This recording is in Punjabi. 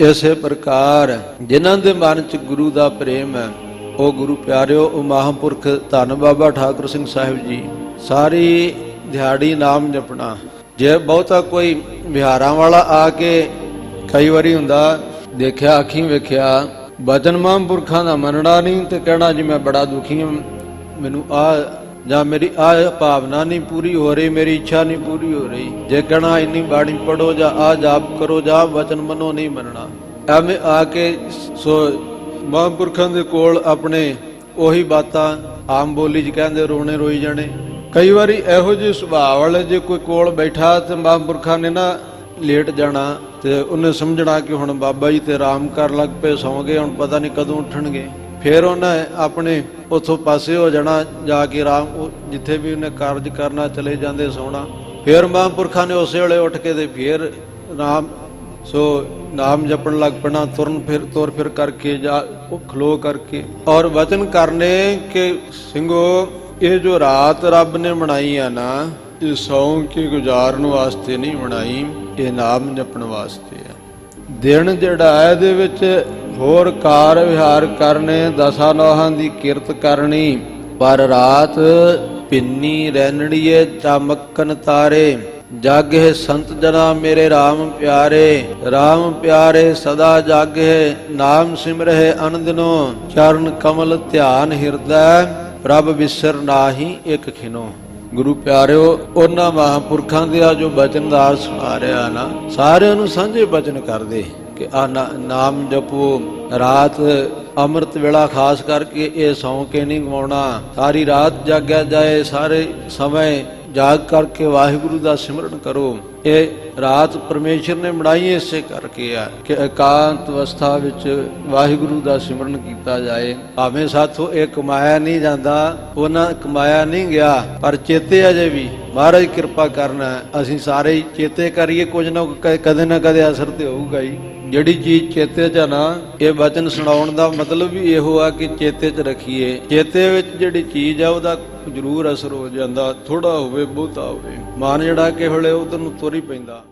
ਇਸੇ ਪ੍ਰਕਾਰ ਜਿਨ੍ਹਾਂ ਦੇ ਮਨ 'ਚ ਗੁਰੂ ਦਾ ਪ੍ਰੇਮ ਹੈ, ਉਹ ਗੁਰੂ ਪਿਆਰਿਓ, ਉਹ ਮਹਾਂਪੁਰਖ ਧੰਨ ਬਾਬਾ ਠਾਕੁਰ ਸਿੰਘ ਸਾਹਿਬ ਜੀ, ਸਾਰੀ ਦਿਹਾੜੀ ਨਾਮ ਜਪਣਾ। ਜੇ ਬਹੁਤਾ ਕੋਈ ਵਿਹਾਰਾਂ ਵਾਲਾ ਆ ਕੇ ਕਈ ਵਾਰੀ ਹੁੰਦਾ, ਦੇਖਿਆ, ਅੱਖੀਂ ਵੇਖਿਆ, ਬਚਨ ਮਹਾਂਪੁਰਖਾਂ ਦਾ ਮੰਨਣਾ ਨਹੀਂ ਤੇ ਕਹਿਣਾ ਜੀ ਮੈਂ ਬੜਾ ਦੁਖੀ ਹਾਂ, ਮੈਨੂੰ ਆ ਜਾਂ ਮੇਰੀ ਆ ਭਾਵਨਾ ਨਹੀਂ ਪੂਰੀ ਹੋ ਰਹੀ, ਮੇਰੀ ਇੱਛਾ ਨਹੀਂ ਪੂਰੀ ਹੋ ਰਹੀ। ਜੇ ਕਹਣਾ ਇੰਨੀ ਬਾਣੀ ਪੜੋ ਜਾਂ ਆ ਜਾਪ ਕਰੋ, ਜਾਂ ਵਚਨ ਮੰਨੋ, ਨਹੀਂ ਮੰਨਣਾ। ਐਵੇਂ ਆ ਕੇ ਸੋ ਮਹਾਂਪੁਰਖਾਂ ਦੇ ਕੋਲ ਆਪਣੇ ਉਹੀ ਬਾਤਾਂ ਆਮ ਬੋਲੀ 'ਚ ਕਹਿੰਦੇ ਰੋਣੇ ਰੋਈ ਜਾਣੇ। ਕਈ ਵਾਰੀ ਇਹੋ ਜਿਹੇ ਸੁਭਾਅ ਵਾਲੇ ਜੇ ਕੋਈ ਕੋਲ ਬੈਠਾ ਤੇ ਮਹਾਂਪੁਰਖਾਂ ਨੇ ਨਾ ਲੇਟ ਜਾਣਾ ਤੇ ਉਹਨੇ ਸਮਝਣਾ ਕਿ ਹੁਣ ਬਾਬਾ ਜੀ ਤੇ ਆਰਾਮ ਕਰਨ ਲੱਗ ਪਏ, ਸੌਂ ਗਏ, ਹੁਣ ਪਤਾ ਨਹੀਂ ਕਦੋਂ ਉੱਠਣਗੇ। ਫਿਰ ਉਹਨੇ ਆਪਣੇ ਉਥੋਂ ਪਾਸੇ ਹੋ ਜਾਣਾ, ਜਾ ਕੇ ਆਰਾਮ ਜਿੱਥੇ ਵੀ ਉਹਨੇ ਕਾਰਜ ਕਰਨਾ, ਚਲੇ ਜਾਂਦੇ ਸੌਣਾ। ਫਿਰ ਮਹਾਂਪੁਰਖਾਂ ਨੇ ਉਸੇ ਵੇਲੇ ਉੱਠ ਕੇ ਤੇ ਫਿਰ ਨਾਮ, ਸੋ ਨਾਮ ਜਪਣ ਲੱਗ ਪਣਾ, ਤੁਰਨ ਫਿਰ, ਤੁਰ ਫਿਰ ਕਰਕੇ ਜਾਂ ਖਲੋ ਕਰਕੇ। ਔਰ ਵਚਨ ਕਰਨੇ ਕਿ ਸਿੰਘੋ, ਇਹ ਜੋ ਰਾਤ ਰੱਬ ਨੇ ਬਣਾਈ ਆ ਨਾ, ਇਹ ਸੌਂ ਕੇ ਗੁਜ਼ਾਰਨ ਵਾਸਤੇ ਨਹੀਂ ਬਣਾਈ, ਇਹ ਨਾਮ ਜਪਣ ਵਾਸਤੇ ਆ। ਦਿਨ ਜਿਹੜਾ ਹੈ, ਇਹਦੇ ਵਿੱਚ ਹੋਰ ਕਾਰ ਵਿਹਾਰ ਕਰਨੇ, ਦਸਾਂ ਨੋਹਾਂ ਦੀ ਕਿਰਤ ਕਰਨੀ, ਪਰ ਰਾਤ ਪਿੰਨੀ ਰਹਿਣੜੀਏ ਚਮਕਨ ਤਾਰੇ। ਜਾਗੇ ਸੰਤ ਜਨਾ ਮੇਰੇ RAM ਪਿਆਰੇ RAM ਪਿਆਰੇ ਸਦਾ ਜਾਗੇ, ਨਾਮ ਸਿਮਰਹਿ ਅਨੰਦਨੋ। ਚਰਨ ਕਮਲ ਧਿਆਨ ਹਿਰਦੈ, ਪ੍ਰਭ ਵਿਸਰ ਨਾਹੀ ਇਕ ਖਿਨੋ। ਗੁਰੂ ਪਿਆਰਿਓ, ਉਹਨਾਂ ਮਹਾਂਪੁਰਖਾਂ ਦੇ ਆ ਜੋ ਬਚਨਦਾਰ ਸੁਣਾ ਰਿਹਾ ਨਾ, ਸਾਰਿਆਂ ਨੂੰ ਸਾਂਝੇ ਬਚਨ ਕਰਦੇ। ਕਿ ਆ ਨਾਮ ਜਪੋ। ਰਾਤ ਅੰਮ੍ਰਿਤ ਵੇਲਾ ਖਾਸ ਕਰਕੇ ਇਹ ਸੌਂ ਕੇ ਨਹੀਂ ਗਵਾਉਣਾ। ਸਾਰੀ ਰਾਤ ਜਾਗਿਆ ਜਾਏ, ਸਾਰੇ ਸਮੇਂ ਜਾਗ ਕਰਕੇ ਵਾਹਿਗੁਰੂ ਦਾ ਸਿਮਰਨ ਕਰੋ। ਇਹ ਰਾਤ ਪਰਮੇਸ਼ਰ ਨੇ ਬਣਾਈ ਇਸੇ ਕਰਕੇ ਆ ਕਿ ਇਕਾਂਤ ਅਵਸਥਾ ਵਿੱਚ ਵਾਹਿਗੁਰੂ ਦਾ ਸਿਮਰਨ ਕੀਤਾ ਜਾਏ। ਭਾਵੇਂ ਸਾਥੋਂ ਇਹ ਕਮਾਇਆ ਨਹੀਂ ਜਾਂਦਾ, ਉਹਨਾਂ ਕਮਾਇਆ ਨਹੀਂ ਗਿਆ, ਪਰ ਚੇਤੇ ਅਜੇ ਵੀ ਮਹਾਰਾਜ ਕਿਰਪਾ ਕਰਨਾ, ਅਸੀਂ ਸਾਰੇ ਚੇਤੇ ਕਰੀਏ, ਕੁਝ ਨਾ ਕੁ- ਕਦੇ ਨਾ ਕਦੇ ਅਸਰ ਤੇ ਹੋਊਗਾ ਹੀ। ਜਿਹੜੀ ਚੀਜ਼ ਚੇਤੇ 'ਚ ਆ ਨਾ, ਇਹ ਵਚਨ ਸੁਣਾਉਣ ਦਾ ਮਤਲਬ ਵੀ ਇਹੋ ਆ ਕਿ ਚੇਤੇ 'ਚ ਰੱਖੀਏ। ਚੇਤੇ ਵਿੱਚ ਜਿਹੜੀ ਚੀਜ਼ ਆ, ਉਹਦਾ ਜ਼ਰੂਰ ਅਸਰ ਹੋ ਜਾਂਦਾ ਥੋੜਾ ਹੋਵੇ, ਬਹੁਤਾ ਹੋਵੇ। ਮਨ ਜਿਹੜਾ ਕਿ ਵੇਲੇ ਉਧਰ ਨੂੰ ਤੁਰ ਹੀ ਪੈਂਦਾ।